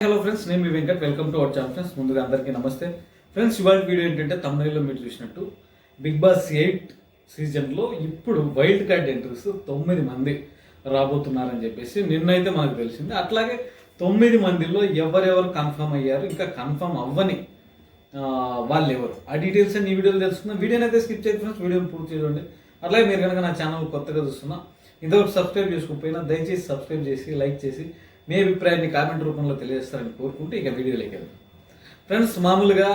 Hello friends నేను మీ Venkat. Welcome to our channel friends ముందుగా అందరికీ నమస్తే. ఫ్రెండ్స్ ఇవాళ వీడియో ఏంటంటే తమిళలో మీరు చూసినట్టు బిగ్ బాస్ ఎయిట్ సీజన్లో ఇప్పుడు వైల్డ్ కార్డ్ ఎంట్రీస్ తొమ్మిది మంది రాబోతున్నారని చెప్పేసి నిన్నైతే మనకు తెలిసింది. అట్లాగే తొమ్మిది మందిలో ఎవరెవరు కన్ఫర్మ్ అయ్యారు ఇంకా కన్ఫర్మ్ అవ్వని వాళ్ళు ఎవరు ఆ డీటెయిల్స్ అన్ని ఈ వీడియోలో తెలుసుకుందాం. వీడియోని అయితే స్కిప్ చేయండి ఫ్రెండ్స్ వీడియోని పూర్తి చేయండి అట్లాగే మీరు కనుక నా ఛానల్ కొత్తగా చూస్తున్నా ఇంతవరకు సబ్స్క్రైబ్ చేసుకోకపోయినా దయచేసి సబ్స్క్రైబ్ చేసి లైక్ చేసి మీ అభిప్రాయాన్ని కామెంట్ రూపంలో తెలియజేస్తారని కోరుకుంటూ ఇక వీడియోలోకి వెళ్దాం. ఫ్రెండ్స్ మామూలుగా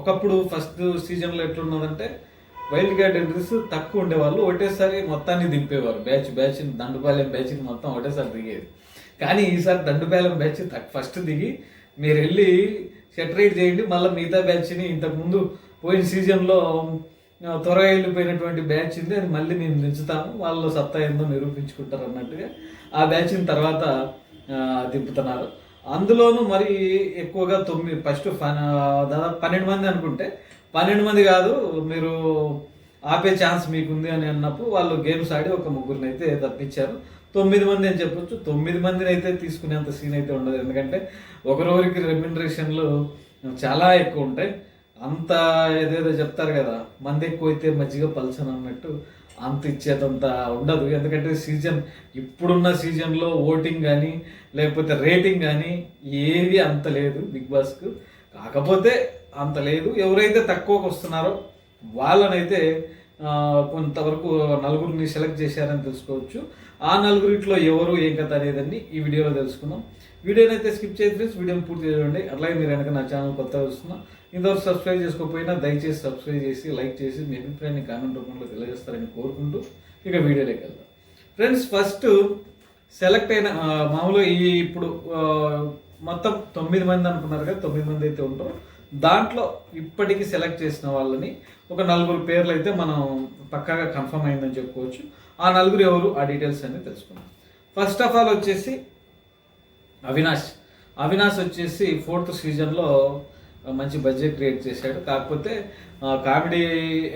ఒకప్పుడు ఫస్ట్ సీజన్లో ఎట్లున్నదంటే వైల్డ్ కార్డ్ ఎంట్రీస్ తక్కువ ఉండేవాళ్ళు ఒకటేసారి మొత్తాన్ని దింపేవారు. బ్యాచ్ బ్యాచ్ దండుపాలెం బ్యాచ్ని మొత్తం ఒకటేసారి దిగేది. కానీ ఈసారి దండుపాలెం బ్యాచ్ ఫస్ట్ దిగి మీరు వెళ్ళి సెటరేట్ చేయండి మళ్ళీ మిగతా బ్యాచ్ని ఇంతకుముందు పోయిన సీజన్లో త్వరగా వెళ్ళిపోయినటువంటి బ్యాచ్ ఉంది. అది మళ్ళీ మేము దించుతాము వాళ్ళు సత్తా ఏందో నిరూపించుకుంటారు అన్నట్టుగా. ఆ బ్యాచ్ని తర్వాత దింపుతున్నారు. అందులోనూ మరి ఎక్కువగా తొమ్మిది ఫస్ట్ దాదాపు పన్నెండు మంది అనుకుంటే. పన్నెండు మంది కాదు మీరు ఆపే ఛాన్స్ మీకుంది అని అన్నప్పుడు వాళ్ళు గేమ్స్ ఆడి ఒక ముగ్గురిని అయితే తప్పించారు. తొమ్మిది మంది అని చెప్పొచ్చు. తొమ్మిది మందిని అయితే తీసుకునేంత సీన్ అయితే ఉండదు. ఎందుకంటే ఒకరొకరికి రెమ్యునరేషన్లు చాలా ఎక్కువ ఉంటాయి. అంత ఏదేదో చెప్తారు కదా మంది ఎక్కువ అయితే మజ్జిగ పల్చన అన్నట్టు అంత ఇచ్చేదంత ఉండదు. ఎందుకంటే సీజన్ ఇప్పుడున్న సీజన్లో ఓటింగ్ కానీ లేకపోతే రేటింగ్ కానీ ఏది అంత లేదు బిగ్ బాస్కు. కాకపోతే అంత లేదు. ఎవరైతే తక్కువకు వస్తున్నారో వాళ్ళనైతే కొంతవరకు నలుగురిని సెలెక్ట్ చేశారని తెలుసుకోవచ్చు. ఆ నలుగురిట్లో ఎవరు ఏం కథ అనేదాన్ని ఈ వీడియోలో తెలుసుకుందాం. వీడియోని అయితే స్కిప్ చేసి ఫ్రెండ్స్ వీడియోని పూర్తి చేయండి అట్లాగే మీరు వెనక నా ఛానల్ కొత్తగా వస్తున్నా ఇంతవరకు సబ్స్క్రైబ్ చేసుకోకపోయినా దయచేసి సబ్స్క్రైబ్ చేసి లైక్ చేసి మీ అభిప్రాయాన్ని కామెంట్ రూపంలో తెలియజేస్తారని కోరుకుంటూ ఇక వీడియోలోకి వెళ్దాం. ఫ్రెండ్స్ ఫస్ట్ సెలెక్ట్ అయిన మామూలుగా ఈ ఇప్పుడు మొత్తం తొమ్మిది మంది అనుకున్నారు కదా తొమ్మిది మంది అయితే ఉంటారు. దాంట్లో ఇప్పటికి సెలెక్ట్ చేసిన వాళ్ళని ఒక నలుగురు పేర్లు అయితే మనం పక్కాగా కన్ఫర్మ్ అయిందని చెప్పుకోవచ్చు. ఆ నలుగురు ఎవరు? ఆ డీటెయిల్స్ అన్ని తెలుసుకుందాం. ఫస్ట్ ఆఫ్ ఆల్ వచ్చేసి అవినాష్. అవినాష్ వచ్చేసి ఫోర్త్ సీజన్లో మంచి బడ్జెట్ క్రియేట్ చేశాడు. కాకపోతే కామెడీ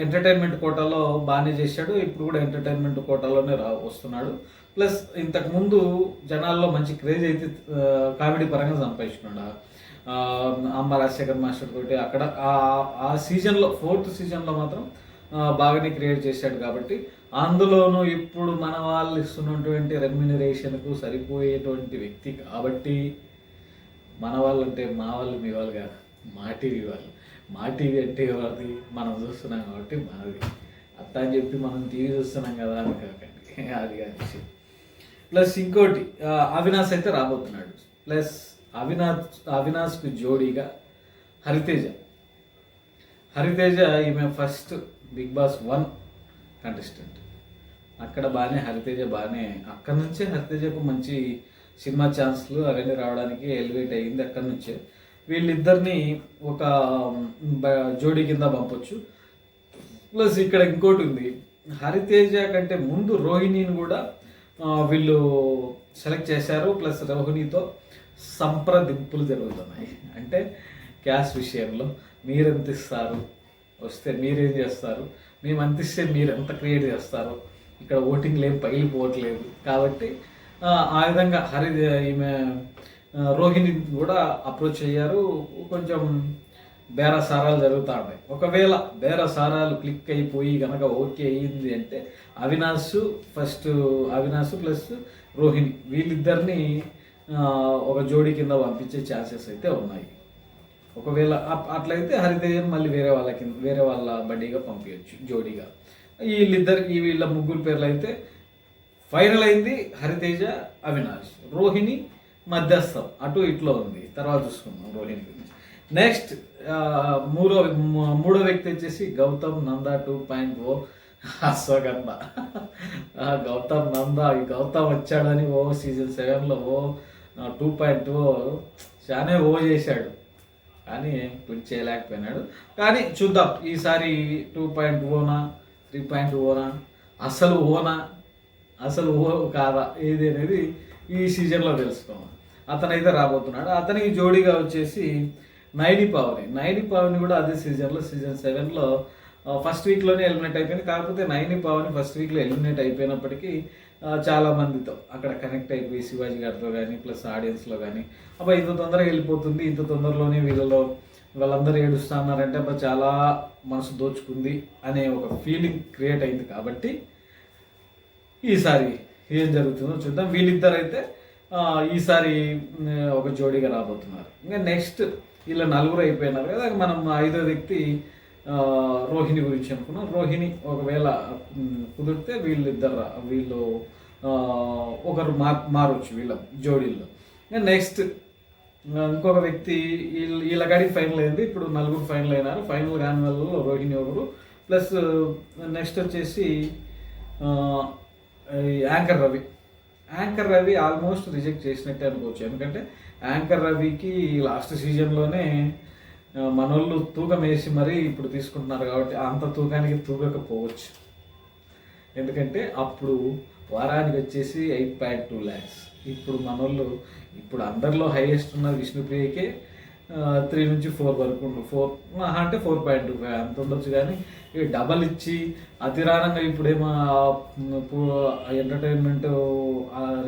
ఎంటర్టైన్మెంట్ కోటాలో బాగానే చేశాడు. ఇప్పుడు కూడా ఎంటర్టైన్మెంట్ కోటాలోనే రా వస్తున్నాడు. ప్లస్ ఇంతకుముందు జనాల్లో మంచి క్రేజ్ అయితే కామెడీ పరంగా సంపాదించుకున్నాడు. అమ్మ రాజశేఖర్ మాస్టర్ తోటి అక్కడ ఆ- ఆ సీజన్లో ఫోర్త్ సీజన్లో మాత్రం బాగానే క్రియేట్ చేశాడు కాబట్టి అందులోనూ ఇప్పుడు మన వాళ్ళు ఇస్తున్నటువంటి రెమ్యునరేషన్కు సరిపోయేటువంటి వ్యక్తి కాబట్టి మన వాళ్ళు అంటే మా వాళ్ళు మీ వాళ్ళు కాదు మా టీవీ వాళ్ళు. మా టీవీ అంటే వాళ్ళది మనం చూస్తున్నాం కాబట్టి మనది అత్త అని చెప్పి మనం టీవీ చూస్తున్నాం కదా అని కాకండి. అది కాదు ప్లస్ ఇంకోటి అవినాష్ అయితే రాబోతున్నాడు. ప్లస్ అవినాష్ అవినాష్కు జోడీగా హరితేజ. హరితేజ ఈమె first Bigg Boss one contestant అక్కడ బాగానే హరితేజ బాగానే అక్కడ నుంచే హరితేజకు మంచి సినిమా ఛాన్స్లు అవన్నీ రావడానికి ఎలివేట్ అయ్యింది అక్కడి నుంచే. వీళ్ళిద్దరిని ఒక బ- జోడీ కింద పంపొచ్చు. ప్లస్ ఇక్కడ ఇంకోటి ఉంది. హరితేజ కంటే ముందు రోహిణిని కూడా వీళ్ళు సెలెక్ట్ చేశారు ప్లస్ రోహిణితో సంప్రదింపులు జరుగుతున్నాయి. అంటే క్యాష్ విషయంలో మీరు ఎంత ఇస్తారు వస్తే మీరేం చేస్తారు మేము అంత ఇస్తే మీరు ఎంత క్రియేట్ చేస్తారు ఇక్కడ ఓటింగ్ ఏం పగిలిపోవట్లేదు. కాబట్టి ఆ, విధంగా హరి ఈమె రోహిణి కూడా అప్రోచ్ అయ్యారు. కొంచెం బేరసారాలు జరుగుతూ ఉన్నాయి. ఒకవేళ బేరసారాలు క్లిక్ అయిపోయి కనుక ఓకే అయ్యింది అంటే అవినాష్ ఫస్ట్ అవినాష్ ప్లస్ రోహిణి. వీళ్ళిద్దరిని ఒక జోడీ కింద పంపించే ఛాన్సెస్ అయితే ఉన్నాయి. ఒకవేళ అట్లయితే హరితేజని మళ్ళీ వేరే వాళ్ళ కింద వేరే వాళ్ళ బడ్డీగా పంపించచ్చు జోడీగా. వీళ్ళిద్దరికి వీళ్ళ ముగ్గురు పేర్లు అయితే ఫైనల్ అయింది హరితేజ అవినాష్. రోహిణి మధ్యస్థం. అటు ఇట్లో ఉంది. తర్వాత చూసుకుందాం రోహిణి గురించి. నెక్స్ట్ మూడో మూడో వ్యక్తి వచ్చేసి Gautham Nanda two point O. Ashwagandha ఆ, గౌతమ్ నంద ఈ గౌతమ్ వచ్చాడని ఓ సీజన్ సెవెన్లో ఓ టూ పాయింట్ ఓ చానే ఓ చేశాడు. కానీ ఇప్పుడు చేయలేకపోయినాడు. కానీ చూద్దాం ఈసారి టూ పాయింట్ ఓనా త్రీ పాయింట్ ఓనా అసలు ఓనా అసలు ఓ కాదా ఏది అనేది ఈ సీజన్లో తెలుసుకోవాలి. అతనైతే రాబోతున్నాడు. అతనికి జోడీగా వచ్చేసి నైని పావని. నైని పావని కూడా అదే సీజన్లో సీజన్ సెవెన్లో ఫస్ట్ వీక్లోనే ఎలిమినేట్ అయిపోయింది. కాకపోతే నైని పావని ఫస్ట్ వీక్లో ఎలిమినేట్ అయిపోయినప్పటికీ చాలా మందితో అక్కడ కనెక్ట్ అయిపోయి శివాజీ గారితో కానీ ప్లస్ ఆడియన్స్లో కానీ అబ్బా ఇంత తొందరగా వెళ్ళిపోతుంది ఇంత తొందరలోనే వీళ్ళలో వాళ్ళందరూ ఏడుస్తా ఉన్నారంటే అబ్బా చాలా మనసు దోచుకుంది అనే ఒక ఫీలింగ్ క్రియేట్ అయింది కాబట్టి ఈసారి ఏం జరుగుతుందో చూద్దాం. వీళ్ళిద్దరు అయితే ఈసారి ఒక జోడీగా రాబోతున్నారు. ఇంకా నెక్స్ట్ ఇలా నలుగురు అయిపోయినారు కదా మనం ఐదో వ్యక్తి రోహిణి గురించి అనుకున్నాం. రోహిణి ఒకవేళ కుదిరితే వీళ్ళిద్దరు రా- వీళ్ళు ఒకరు మార్ మారొచ్చు వీళ్ళ జోడీల్లో. నెక్స్ట్ ఇంకొక వ్యక్తి వీళ్ళ వీళ్ళ కాడికి ఫైనల్ అయింది. ఇప్పుడు నలుగురు ఫైనల్ అయినారు. ఫైనల్ కాని వాళ్ళలో రోహిణి ఒకరు ప్లస్ నెక్స్ట్ వచ్చేసి ఈ anchor Ravi. Anchor Ravi almost reject చేసినట్టే అనుకోవచ్చు. ఎందుకంటే యాంకర్ రవికి లాస్ట్ సీజన్లోనే మనోళ్ళు తూకం వేసి మరీ ఇప్పుడు తీసుకుంటున్నారు కాబట్టి అంత తూకానికి తూగకపోవచ్చు. ఎందుకంటే అప్పుడు వారానికి వచ్చేసి ఎయిట్ పాయింట్ టూ ల్యాక్స్. ఇప్పుడు మనోళ్ళు ఇప్పుడు అందరిలో హైయెస్ట్ ఉన్న విష్ణుప్రియకే త్రీ నుంచి ఫోర్ వరకు ఫోర్ అంటే ఫోర్ పాయింట్ టూ ఫైవ్ అంత ఉండొచ్చు కానీ ఇవి డబల్ ఇచ్చి అతిరానంగా ఇప్పుడేమో ఎంటర్టైన్మెంట్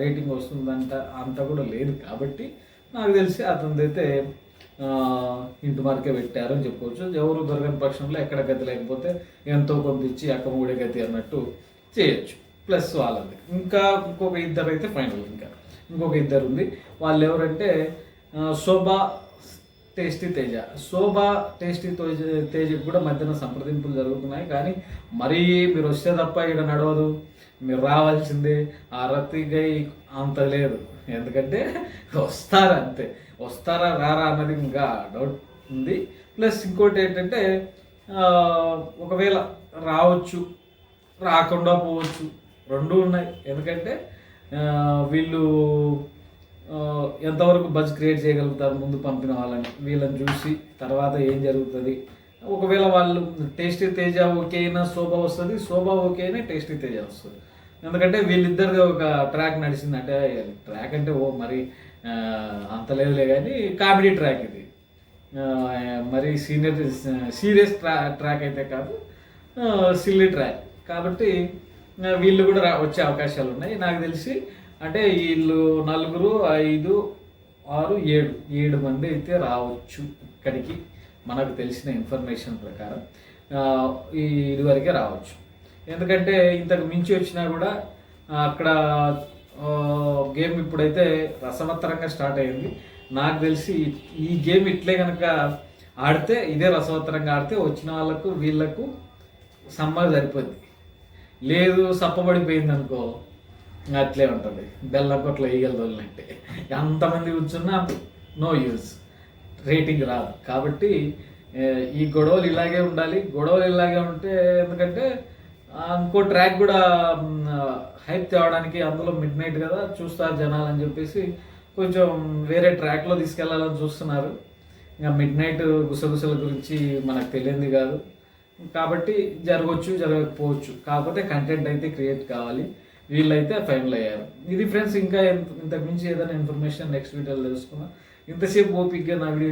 రేటింగ్ వస్తుందంట అంత కూడా లేదు కాబట్టి నాకు తెలిసి అతనిదైతే ఇంటి వరకే పెట్టారు అని చెప్పుకోవచ్చు ఎవరు దొరకని పక్షంలో ఎక్కడ గతి లేకపోతే ఎంతో కొంత ఇచ్చి అక్క మూడే గతి అన్నట్టు చేయొచ్చు. ప్లస్ వాళ్ళది. ఇంకా ఇంకొక ఇద్దరు అయితే ఫైనల్ ఇంకా. ఇంకొక ఇద్దరు ఉంది. వాళ్ళు ఎవరంటే శోభా టేస్టీ తేజ. శోభ టేస్టీ తేజ తేజకి కూడా మధ్యన సంప్రదింపులు జరుగుతున్నాయి. కానీ మరీ మీరు వస్తే తప్ప ఇక్కడ నడవదు. మీరు రావాల్సిందే ఆ రతిగా అంత లేదు. ఎందుకంటే వస్తారా అంతే. వస్తారా రారా అన్నది ఇంకా డౌట్ ఉంది. ప్లస్ ఇంకోటి ఏంటంటే ఒకవేళ రావచ్చు రాకుండా పోవచ్చు రెండు ఉన్నాయి. ఎందుకంటే వీళ్ళు ఎంతవరకు బజ్ క్రియేట్ చేయగలుగుతారు ముందు పంపిన వాళ్ళని వీళ్ళని చూసి తర్వాత ఏం జరుగుతుంది? ఒకవేళ వాళ్ళు టేస్టీ తేజ అయినా శోభ వస్తుంది శోభ అయినా టేస్టీ తేజ వస్తుంది. ఎందుకంటే వీళ్ళిద్దరిది ఒక ట్రాక్ నడిచింది అంటే ట్రాక్ అంటే ఓ మరి అంత లేదులే కానీ కామెడీ ట్రాక్ ఇది. మరి సీనియర్ సీరియస్ ట్రా ట్రాక్ అయితే కాదు సిల్లీ ట్రాక్ కాబట్టి వీళ్ళు కూడా రా వచ్చే అవకాశాలు ఉన్నాయి. నాకు తెలిసి అంటే వీళ్ళు నలుగురు ఐదు ఆరు ఏడు ఏడు మంది అయితే రావచ్చు ఇక్కడికి. మనకు తెలిసిన ఇన్ఫర్మేషన్ ప్రకారం ఈ ఇదివరకే రావచ్చు. ఎందుకంటే ఇంతకు మించి వచ్చినా కూడా అక్కడ గేమ్ ఇప్పుడైతే రసవత్తరంగా స్టార్ట్ అయింది. నాకు తెలిసి ఈ గేమ్ ఇట్లే కనుక ఆడితే ఇదే రసవత్తరంగా ఆడితే వచ్చిన వాళ్ళకు వీళ్ళకు సమ్మర్ సరిపోద్ది. లేదు సప్పబడిపోయింది అనుకో అట్లే ఉంటుంది. బెల్లం కొట్ల ఈగలు ఎంతమంది కూర్చున్నా నో యూజ్ రేటింగ్ రాదు. కాబట్టి ఈ గొడవలు ఇలాగే ఉండాలి. గొడవలు ఇలాగే ఉంటే ఎందుకంటే ఇంకో ట్రాక్ కూడా హైప్ తేవడానికి అందులో మిడ్ నైట్ కదా చూస్తారు జనాలు అని చెప్పేసి కొంచెం వేరే ట్రాక్లో తీసుకెళ్ళాలని చూస్తున్నారు. ఇంకా మిడ్ నైట్ గుసగుసల గురించి మనకు తెలియంది కాదు. కాబట్టి జరగవచ్చు జరగకపోవచ్చు. కాకపోతే కంటెంట్ అయితే క్రియేట్ కావాలి. వీళ్ళైతే ఫైనల్ అయ్యారు. ఇది ఫ్రెండ్స్ ఇంకా ఇంత- ఇంతకు మించి ఏదైనా ఇన్ఫర్మేషన్ నెక్స్ట్ వీడియోలో తెలుసుకున్నా ఇంతసేపు ఓపిక్గా నా వీడియో